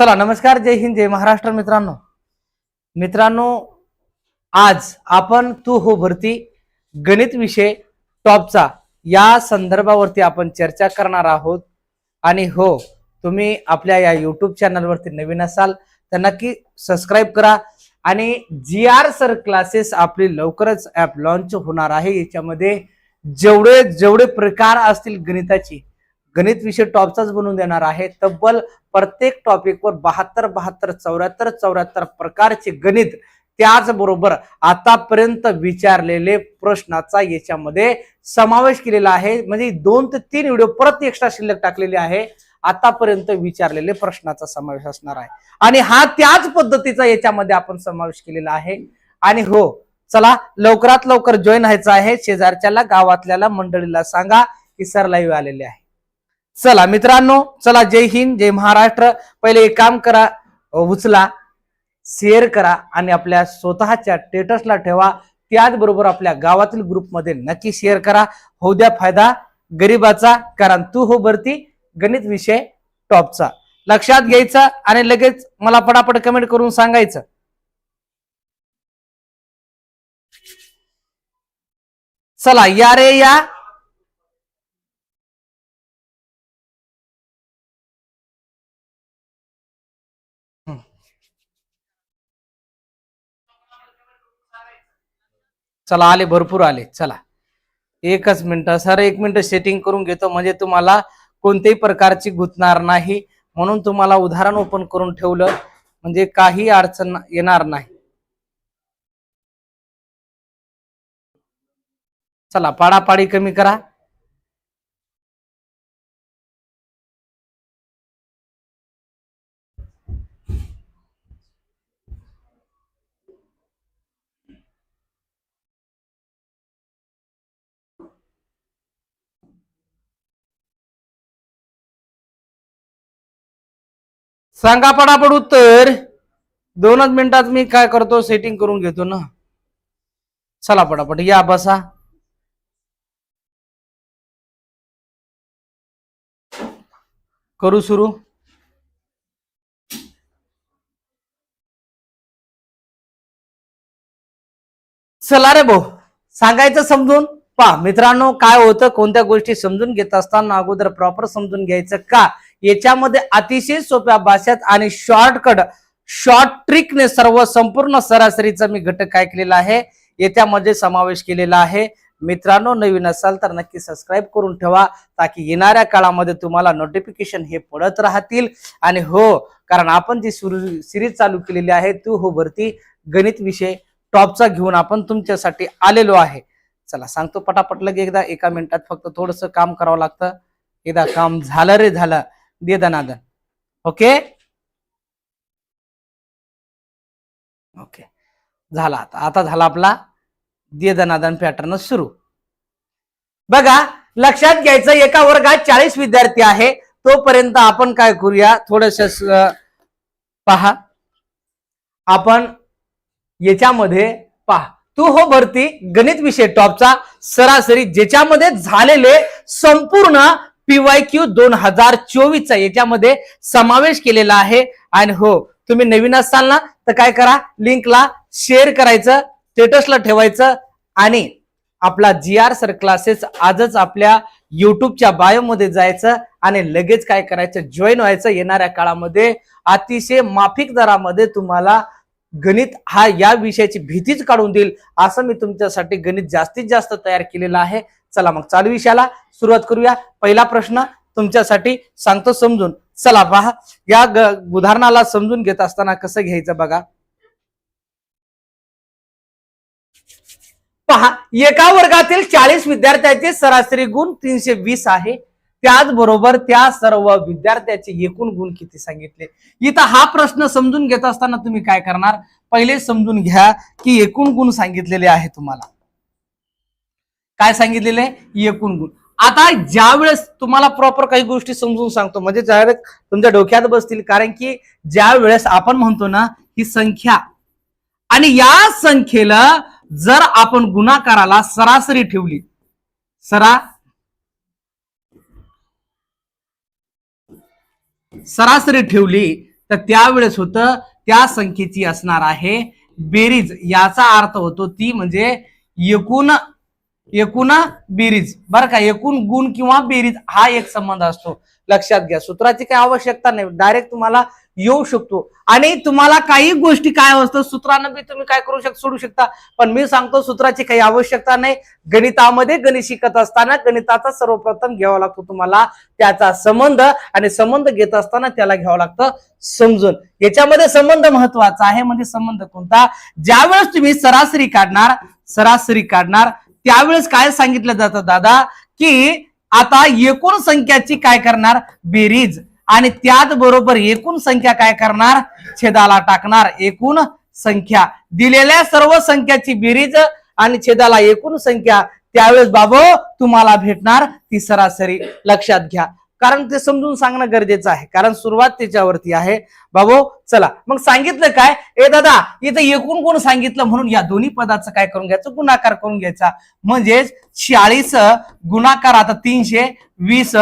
चला नमस्कार जय हिंद जय महाराष्ट्र मित्रांनो. मित्रांनो आज आपण तू हो भरती गणित विषय टॉपचा या संदर्भावरती आपण चर्चा करणार आहोत. आणि हो तुम्ही आपल्या या युट्यूब चॅनलवरती नवीन असाल तर नक्की सबस्क्राईब करा. आणि जी आर सर क्लासेस आपली लवकरच ॲप लॉन्च होणार आहे. याच्यामध्ये जेवढे जेवढे प्रकार असतील गणिताची गणित विषय टॉपचाच बनवून देणार आहे. तब्बल प्रत्येक टॉपिकवर बहात्तर बहात्तर चौऱ्याहत्तर चौऱ्याहत्तर प्रकारचे गणित त्याचबरोबर आतापर्यंत विचारलेले प्रश्नाचा याच्यामध्ये समावेश केलेला आहे. म्हणजे दोन ते तीन व्हिडिओ परत एक्स्ट्रा शिल्लक टाकलेले आहे. आतापर्यंत विचारलेले प्रश्नाचा समावेश असणार आहे. आणि हा त्याच पद्धतीचा याच्यामध्ये आपण समावेश केलेला आहे. आणि हो चला लवकरात लवकर जॉईन व्हायचं आहे. शेजारच्याला गावातल्याला मंडळीला सांगा की सर लाईव्ह आलेले आहे. चला मित्रांनो चला जय हिंद जय महाराष्ट्र. पहिले एक काम करा उचला शेअर करा आणि आपल्या स्वतःच्या स्टेटसला ठेवा. त्याचबरोबर आपल्या गावातील ग्रुपमध्ये नक्की शेअर करा. होऊ द्या फायदा गरीबाचा कारण तू हो भरती गणित विषय टॉपचा. लक्षात घ्यायचा आणि लगेच मला पटापट कमेंट करून सांगायचं. चला या रे या. चला आले भरपूर आले. चला. एकच मिनिट. सर एक मिनिट सेटिंग करून घेतो. म्हणजे तुम्हाला कोणत्याही प्रकारची गुंतणार नाही. म्हणून तुम्हाला उदाहरण ओपन करून ठेवलं. म्हणजे काही अडचण येणार नाही. चला पाडापाडी कमी करा. सांगा पडापड उत्तर. दोनच मिनिटात मी काय करतो सेटिंग करून घेतो ना. चला पटापट या बसा. करू सुरू. चला रे भाऊ सांगायचं समजून? पा मित्रांनो काय होतं कोणत्या गोष्टी समजून घेत असताना अगोदर प्रॉपर समजून घ्यायचं का? याच्यामध्ये अतिशय सोप्या भाषेत आणि शॉर्टकट शॉर्ट ट्रिकने सर्व संपूर्ण सरासरीचा मी घटक काय केलेला आहे याच्यामध्ये समावेश केलेला आहे. मित्रांनो नवीन असाल तर नक्की सबस्क्राईब करून ठेवा ताकी येणाऱ्या काळामध्ये तुम्हाला नोटिफिकेशन हे पडत राहतील. आणि हो कारण आपण जी सिरीज चालू केलेली आहे तू हो भरती गणित विषय टॉपचा घेऊन आपण तुमच्यासाठी आलेलो आहे. चला सांगतो पटापट लगे एकदा एका मिनिटात फक्त थोडस काम करावं लागतं. एकदा काम झालं रे झालं. दे दनादन ओके ओके झाला आता. आता झाला आपला दे दनादन पॅटर्न सुरू. बघा लक्षात घ्यायचं एका वर्गात चाळीस विद्यार्थी आहे. तोपर्यंत आपण काय करूया? थोडस पहा. आपण याच्यामध्ये पहा. तू हो भरती गणित विषय टॉपचा सरासरी ज्याच्यामध्ये झालेले संपूर्ण पीवाय क्यू दोन हजार चोवीसचा याच्यामध्ये समावेश केलेला आहे. आणि हो तुम्ही नवीन असाल ना तर काय करा लिंकला शेअर करायचं स्टेटसला ठेवायचं आणि आपला जी आर सर क्लासेस आजच आपल्या युट्यूबच्या बायोमध्ये जायचं आणि लगेच काय करायचं जॉईन व्हायचं. येणाऱ्या काळामध्ये अतिशय माफिक दरामध्ये तुम्हाला गणित हा या विषयाची भीतीच काढून देईल असं मी तुमच्यासाठी गणित जास्तीत जास्त तयार केलेलं आहे. चला मग चालू विषयाला सुरुवात करूया. पहिला प्रश्न तुमच्यासाठी सांगतो समजून. चला पहा. या उदाहरणाला समजून घेत असताना कसं घ्यायचं बघा. पहा एका वर्गातील चाळीस विद्यार्थ्यांचे सरासरी गुण तीनशे वीस आहे. त्याचबरोबर त्या सर्व विद्यार्थ्याचे एकूण गुण किती सांगितले? इथं हा प्रश्न समजून घेत असताना तुम्ही काय करणार? पहिले समजून घ्या की एकूण गुण सांगितलेले आहे तुम्हाला. काय सांगितलेले एकूण गुण. आता ज्यावेळेस तुम्हाला प्रॉपर काही गोष्टी समजून सांगतो म्हणजे डायरेक्ट तुमच्या डोक्यात बसतील कारण की ज्या वेळेस आपण म्हणतो ना ही संख्या. आणि या संख्येला जर आपण गुणाकाराला सरासरी ठेवली सरा सरासरी ठेवली तर त्यावेळेस होतं त्या संख्येची असणार आहे बेरीज. याचा अर्थ होतो ती म्हणजे एकूण एकूण बेरीज. बरं का एकूण गुण किंवा बेरीज हा एक संबंध असतो. लक्षात घ्या सूत्राची काही आवश्यकता नाही. डायरेक्ट तुम्हाला येऊ शकतो. आणि तुम्हाला काही गोष्टी काय असतं सूत्रानं बी तुम्ही काय करू शक सोडू शकता. पण मी सांगतो सूत्राची काही आवश्यकता नाही. गणितामध्ये गणित शिकत असताना गणिताचा सर्वप्रथम घ्यावा लागतो तुम्हाला त्याचा संबंध. आणि संबंध घेत असताना त्याला घ्यावं लागतं समजून. याच्यामध्ये संबंध महत्त्वाचा आहे. म्हणजे संबंध कोणता? ज्यावेळेस तुम्ही सरासरी काढणार सरासरी काढणार त्यावेळेस काय सांगितलं जातं दादा? की आता एकूण संख्याची काय करणार? बेरीज. आणि त्याच बरोबर एकूण संख्या काय करणार? छेदाला टाकणार. एकूण संख्या. दिलेल्या सर्व संख्याची बेरीज आणि छेदाला एकूण संख्या. त्यावेळेस बाबो तुम्हाला भेटणार ती सरासरी. लक्षात घ्या. कारण ते समजून सांगणं गरजेचं आहे. कारण सुरुवात त्याच्यावरती आहे. बाबो चला. मग सांगितलं काय? ए दादा इथं एकूण कोण सांगितलं म्हणून या दोन्ही पदाचं काय करून घ्यायचं? गुणाकार करून घ्यायचा. म्हणजेच चाळीस गुणाकार आता तीनशे वीस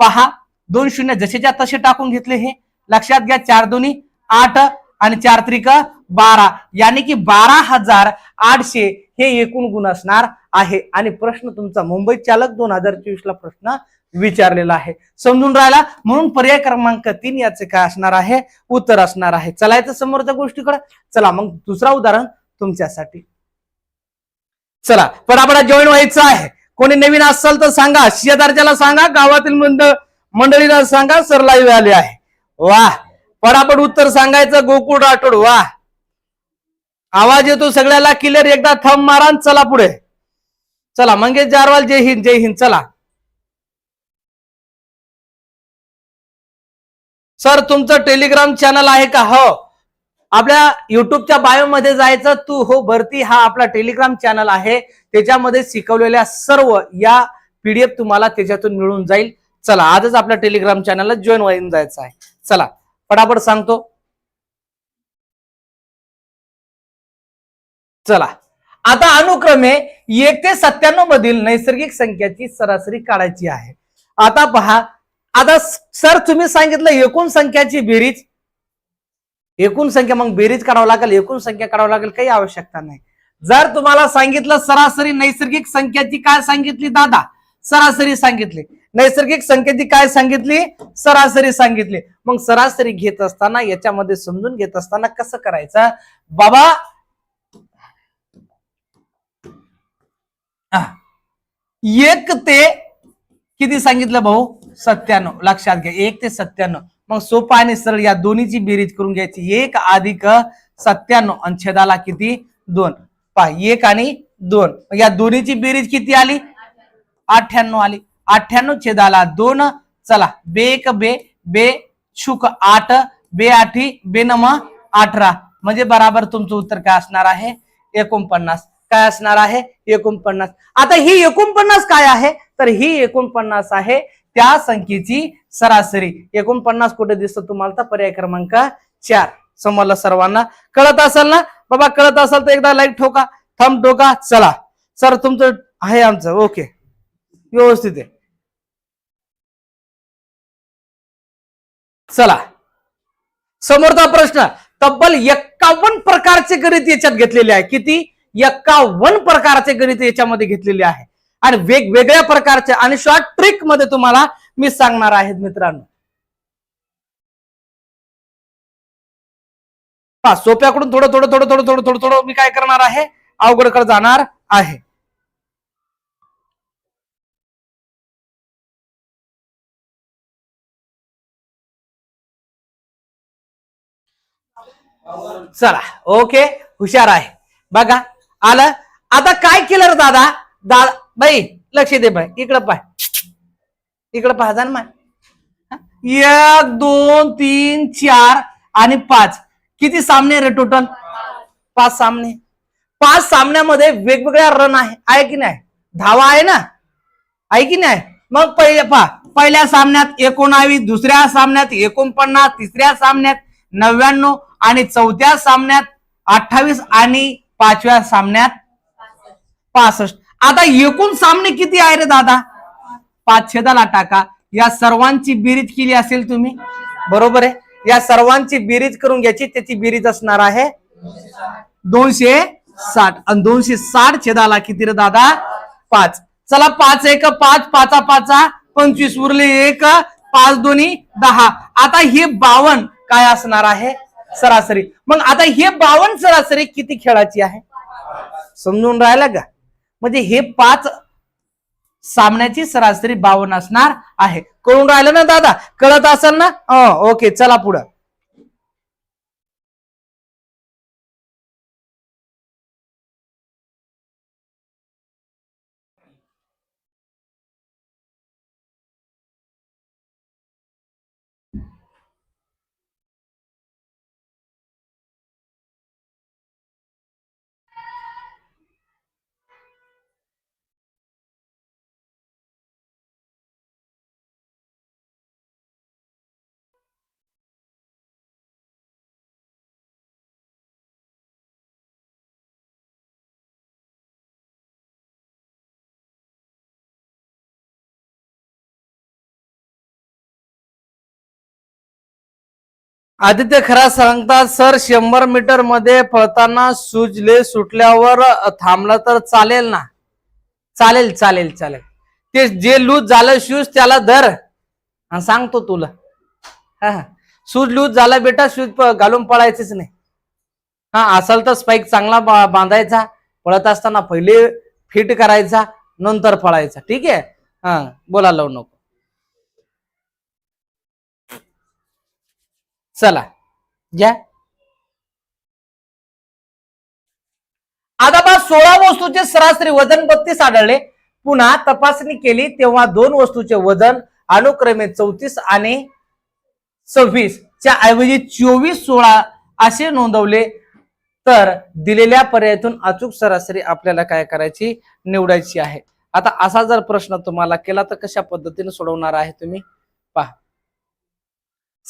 पहा. दोन शून्य जसेच्या तसे टाकून घेतले हे. लक्षात घ्या चार दोन्ही आठ आणि चार त्रिक बारा. यानी की बारा हजार आठशे हे एकूण गुण असणार आहे. आणि प्रश्न तुमचा मुंबई चालक दोन हजार चोवीस ला प्रश्न विचारलेला आहे. समजून राहिला. म्हणून पर्याय क्रमांक तीन याचे काय असणार आहे? उत्तर असणार आहे. चलायचं समोरच्या गोष्टीकडे. चला मग दुसरा उदाहरण तुमच्यासाठी. चला पटापटा जॉईन व्हायचं आहे. कोणी नवीन असाल तर सांगा. शेजारच्याला सांगा. गावातील मंडळ मंडळीला सांगा. सर लाईव्ह आले आहे. वा. पटापट उत्तर सांगायचं. गोकुळ राठोड वा. आवाज येतो सगळ्याला. क्लिअर एकदा थंब मारा चला पुढे. चला मंगेश जारवाल जय हिंद जय हिंद. चला. सर तुमचं टेलिग्राम चॅनल आहे का? हो. आपल्या युट्यूबच्या बायो मध्ये जायचं तू हो भरती हा आपला टेलिग्राम चॅनल आहे. त्याच्यामध्ये शिकवलेल्या सर्व या पीडीएफ तुम्हाला त्याच्यातून मिळून जाईल. चला आजच आपल्या टेलिग्राम चॅनलला जॉईन होऊन जायचं आहे. चला पटापट सांगतो. चला आता अनुक्रमे एक ते सत्त्याण्णव मधील नैसर्गिक संख्याची सरासरी काढायची आहे. आता पहा आता सर तुम्ही सांगितलं एकूण संख्याची बेरीज. एकूण संख्या मग बेरीज काढावं लागेल एकूण संख्या काढावं लागेल काही आवश्यकता नाही. जर तुम्हाला सांगितलं सरासरी नैसर्गिक संख्याची काय सांगितली दादा? सरासरी सांगितली. नैसर्गिक संख्येची काय सांगितली? सरासरी सांगितली. मग सरासरी घेत असताना याच्यामध्ये समजून घेत असताना कसं करायचं? बाबा एक ते किती सांगितलं भाऊ? सत्त्याण्णव लक्षात घ्या एक ते सत्त्याण्णव. मग सोपा आणि सरळ या दोन्हीची बेरीज करून घ्यायची. एक अधिक सत्त्याण्णव आणि छेदाला किती? दोन. पहा एक आणि दोन. या दोन्हीची बेरीज किती आली? अठ्ठ्याण्णव आली. अठ्ठ्याण्णव छेदाला दोन. चला बे एक बे बे शुक आठ बे आठी बे नम अठरा. म्हणजे बराबर तुमचं उत्तर काय असणार आहे? एकोणपन्नास. काय असणार आहे? एकोणपन्नास. आता ही एकोणपन्नास काय आहे? तर ही एकोणपन्नास आहे. त्या संख्येची सरासरी. एकोणपन्नास कुठे दिसतं तुम्हाला तर पर्याय क्रमांक चार. समजलं सर्वांना? कळत असेल ना? बाबा कळत असेल तर एकदा लाईक ठोका. थंब ठोका चला. सर तुमचं आहे आमचं. ओके. व्यवस्थित आहे. चला. समोरचा प्रश्न. तब्बल एक्कावन्न प्रकारचे गणित याच्यात घेतलेले आहे. किती? एक्कावन्न प्रकारचे गणित याच्यामध्ये घेतलेले आहे. आणि वेगवेगळ्या प्रकारचे आणि शॉर्ट ट्रिकमध्ये तुम्हाला मी सांगणार आहे मित्रांनो. पहा, सोप्याकडून थोडं थोडं थोडं थोडं थोडं थोडं थोडं मी काय करणार आहे? अवघडकडे जाणार आहे. चला ओके हुशार आहे. बघा आलं. आता काय केलं रे दादा? दादा बाई लक्ष दे बाई इकडं पाय. इकडं पाहा जा ना माय. एक दोन तीन चार आणि पाच. किती सामने रे टोटल पाच सामने. पाच सामन्यामध्ये वेगवेगळ्या रन आहे. आहे की नाही? धावा आहे ना? आहे की नाही? मग पहिले पहा. पहिल्या सामन्यात एकोणावीस दुसऱ्या सामन्यात एकोणपन्नास तिसऱ्या सामन्यात नव्याण्णव आणि चौथ्या सामन्यात अठ्ठावीस आणि पाचव्या सामन्यात पासष्ट. आता एकूण सामने किती आहे रे दादा? पाच छेदाला टाका. या सर्वांची बेरीज केली असेल तुम्ही? बरोबर आहे. या सर्वांची बेरीज करून घ्यायची त्याची बेरीज असणार आहे दोनशे साठ. आणि दोनशे साठ छेदाला किती रे दादा? पाच. चला पाच एक पाच पाचा पाचा. पंचवीस उरले एक पाच दोन्ही दहा. आता हे बावन काय असणार आहे? सरासरी. मग आता हे बावन सरासरी किती खेळाची आहे? समजून राहिला का? म्हणजे हे पाच सामन्याची सरासरी बावन असणार आहे. कळून राहिलं ना दादा? कळत असेल ना? ओके चला पुढं. आदित्य खरा सांगतात सर शंभर मीटरमध्ये पळताना सुजले सुटल्यावर थांबलं तर चालेल ना? चालेल चालेल चालेल. ते जे लूज झालं शूज त्याला धर. सांगतो तुला. हा हा. शूज लूज झाला बेटा शूज घालून पळायचेच नाही. हा असेल तर स्पाईक चांगला बा- बांधायचा पळत असताना पहिले फिट करायचा नंतर पळायचा. ठीक आहे. हा बोला लावू नको चला घ्या आता बा सोळा वस्तूचे सरासरी वजन बत्तीस आढळले. पुन्हा तपासणी केली तेव्हा दोन वस्तूचे वजन अनुक्रमे चौतीस आणि सव्वीस. च्या ऐवजी चोवीस सोळा असे नोंदवले. तर दिलेल्या पर्यायातून अचूक सरासरी आपल्याला काय करायची? निवडायची आहे. आता असा जर प्रश्न तुम्हाला केला तर कशा पद्धतीने सोडवणार आहे तुम्ही? पहा.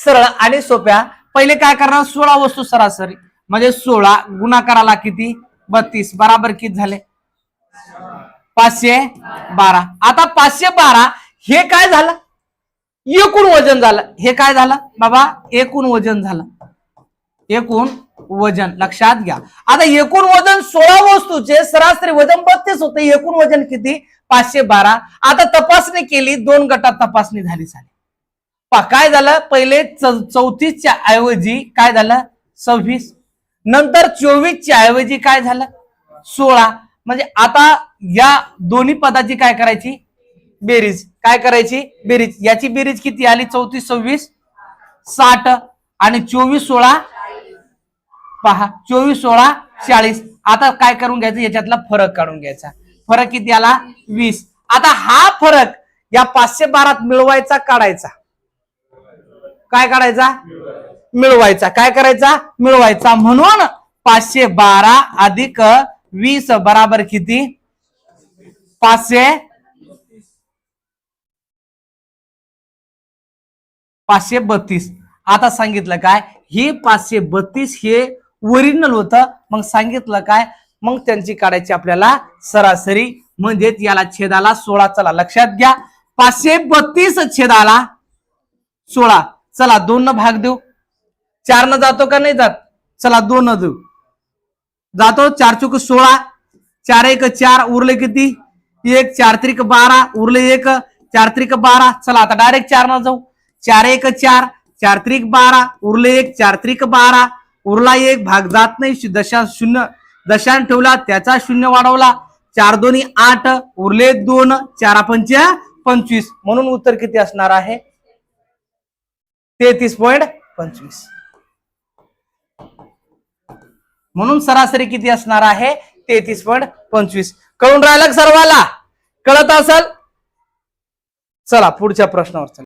सरळ आणि सोप्या. पहिले काय करणार? सोळा वस्तू सरासरी. म्हणजे सोळा गुणाकाराला किती? बत्तीस. बराबर किती झाले? पाचशे बारा. आता पाचशे बारा हे काय झालं? एकूण वजन झालं. हे काय झालं? बाबा एकूण वजन झालं. एकूण वजन. लक्षात घ्या. आता एकूण वजन सोळा वस्तूचे सरासरी वजन बत्तीस होते. एकूण वजन किती? पाचशे बारा. आता तपासणी केली. दोन गटात तपासणी झाली झाली काय झालं? पहिले चौतीसच्या ऐवजी काय झालं? सव्वीस. नंतर चोवीसच्या ऐवजी काय झालं? सोळा. म्हणजे आता या दोन्ही पदाची काय करायची? बेरीज. काय करायची? बेरीज. याची बेरीज किती आली? चौतीस सव्वीस. साठ. आणि चोवीस सोळा. पहा. चोवीस सोळा चाळीस. आता काय करून घ्यायचं? याच्यातला फरक काढून घ्यायचा. फरक किती आला? वीस. आता हा फरक या पाचशे बारात मिळवायचा काढायचा. काय काढायचा? मिळवायचा. काय करायचा? मिळवायचा. म्हणून पाचशे बारा अधिक वीस बराबर किती? पाचशे? पाचशे बत्तीस. आता सांगितलं काय? हे पाचशे बत्तीस हे ओरिजिनल होतं. मग सांगितलं काय? मग त्यांची काढायची आपल्याला सरासरी. म्हणजेच याला छेदाला सोळा. चला लक्षात घ्या. पाचशे बत्तीस छेदाला सोळा. चला दोन न भाग देऊ. चार न जातो का नाही जात? चला दोन न देऊ. जातो चार चुक सोळा चार एक चार उरले किती? एक चार त्रिक बारा उरले एक चार त्रिक बारा. चला आता डायरेक्ट चार न जाऊ. चार एक चार चार त्रिक बारा उरले एक चार त्रिक बारा. उरला एक भाग जात नाही दशा शून्य. दशांश ठेवला त्याचा शून्य वाढवला. चार दोन्ही आठ उरले दोन चारा पंच पंचवीस. म्हणून उत्तर किती असणार आहे? तेहतीस पॉइंट पंचवीस. म्हणून सरासरी किती असणार आहे? तेहतीस पॉईंट पंचवीस. कळून राहिलं सर्वाला कळत असेल? चला पुढच्या प्रश्नावर चला.